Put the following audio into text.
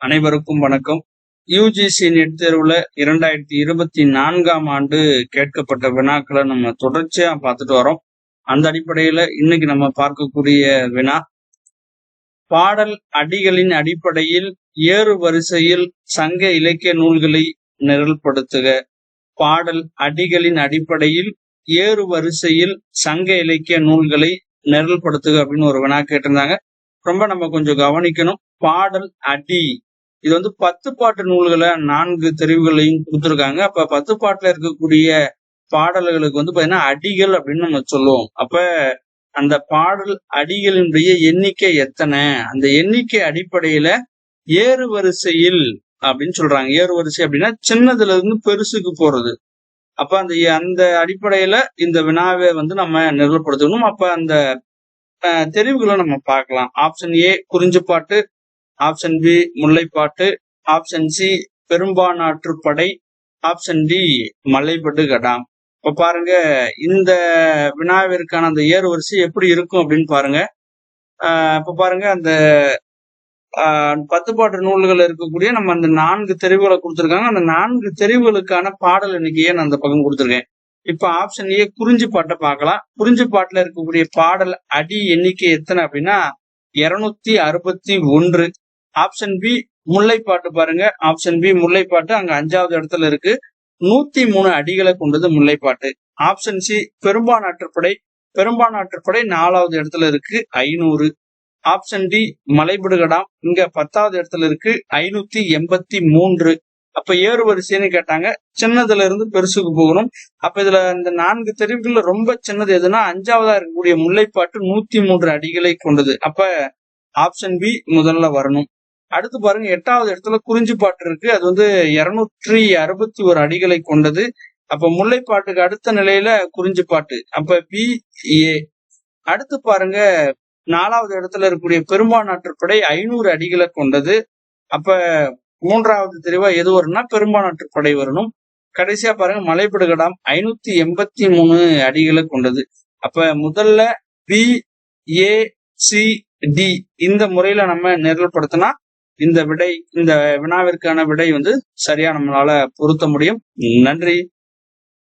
அனைவருக்கும் வணக்கம். UGC net தேர்வுல இரண்டாயிரத்தி இருபத்தி நான்காம் ஆண்டு கேட்கப்பட்ட வினாக்களை நம்ம தொடர்ச்சியா பார்த்துட்டு வரோம். அந்த அடிப்படையில இன்னைக்கு நம்ம பார்க்கக்கூடிய வினா பாடல் அடிகளின் அடிப்படையில் ஏறு வரிசையில் சங்க இலக்கிய நூல்களை நிரல்படுத்துக. பாடல் அடிகளின் அடிப்படையில் ஏறு வரிசையில் சங்க இலக்கிய நூல்களை நிரல்படுத்துக அப்படின்னு ஒரு வினா கேட்டிருந்தாங்க. ரொம்ப நம்ம கொஞ்சம் கவனிக்கணும். பாடல் அடி இது வந்து பத்து பாட்டு நூல்களை நான்கு தெரிவுகளையும் கொடுத்துருக்காங்க. அப்ப பத்து பாட்டுல இருக்கக்கூடிய பாடல்களுக்கு வந்து பாத்தீங்கன்னா அடிகள் அப்படின்னு நம்ம சொல்லுவோம். அப்ப அந்த பாடல் அடிகளினுடைய எண்ணிக்கை எத்தனை? அந்த எண்ணிக்கை அடிப்படையில ஏறு வரிசையில் அப்படின்னு சொல்றாங்க. ஏறு வரிசை அப்படின்னா சின்னதுல இருந்து பெருசுக்கு போறது. அப்ப அந்த அந்த அடிப்படையில இந்த வினாவை வந்து நம்ம நிரல்படுத்தணும் அப்ப அந்த தெரிவுகளை நம்ம பார்க்கலாம். Option A Kurinji Pattu option B Mullaippattu. Option C Perumpanarruppadai. Option D Malaipadukadam. இப்ப பாருங்க இந்த வினாவிற்கான அந்த ஏறு வரிசை எப்படி இருக்கும் அப்படின்னு பாருங்க. இப்ப பாருங்க அந்த பத்து பாட்டு நூல்கள் இருக்கக்கூடிய நம்ம அந்த நான்கு தெரிவுகளை கொடுத்துருக்காங்க. அந்த நான்கு தெரிவுகளுக்கான பாடல் எண்ணிக்கையை நான் அந்த பக்கம் கொடுத்துருக்கேன். இப்ப ஆப்ஷன் ஏ குறிஞ்சி பாட்டை பார்க்கலாம். குறிஞ்சி பாட்டுல இருக்கக்கூடிய பாடல் அடி எண்ணிக்கை எத்தனை அப்படின்னா இருநூத்தி அறுபத்தி ஒன்று. ஆப்ஷன் பி முல்லைப்பாட்டு பாருங்க. ஆப்ஷன் பி முல்லைப்பாட்டு அங்க அஞ்சாவது இடத்துல இருக்கு. நூத்தி மூணு அடிகளை கொண்டது முல்லைப்பாட்டு. ஆப்ஷன் சி பெரும்பான்ற்றுப்படை பெரும்பான்ற்றுப்படை நாலாவது இடத்துல இருக்கு ஐநூறு. ஆப்ஷன் டி மலைபிடுகடாம் இங்க பத்தாவது இடத்துல இருக்கு ஐநூத்தி எண்பத்தி மூன்று. அப்ப ஏறு வரிசைன்னு கேட்டாங்க. சின்னதுல இருந்து பெருசுக்கு போகணும். அப்ப இதுல இந்த நான்கு தெரிவுகள்ல ரொம்ப சின்னது எதுனா அஞ்சாவதா இருக்கக்கூடிய முல்லைப்பாட்டு நூத்தி மூன்று அடிகளை கொண்டது. அப்ப ஆப்ஷன் பி முதல்ல வரணும். அடுத்து பாருங்க எட்டாவது இடத்துல குறிஞ்சி பாட்டு இருக்கு. அது வந்து இருநூற்றி அறுபத்தி ஒரு அடிகளை கொண்டது. அப்ப முல்லைப்பாட்டுக்கு அடுத்த நிலையில குறிஞ்சி பாட்டு. அப்ப பி ஏ. அடுத்து பாருங்க நாலாவது இடத்துல இருக்கக்கூடிய பெரும்பான்ற்றுப்படை ஐநூறு அடிகளை கொண்டது. அப்ப மூன்றாவது தெரிவா எது வரும்னா பெரும்பான்ற்றுப்படை வரணும். கடைசியா பாருங்க மலைப்படுகடாம் ஐநூத்தி எண்பத்தி மூணு அடிகளை கொண்டது. அப்ப முதல்ல பி ஏ சி டி இந்த முறையில நம்ம நிரல்படுத்தினா இந்த விடை இந்த வினாவிற்கான விடை வந்து சரியா நம்மளால பொருத்த முடியும். நன்றி.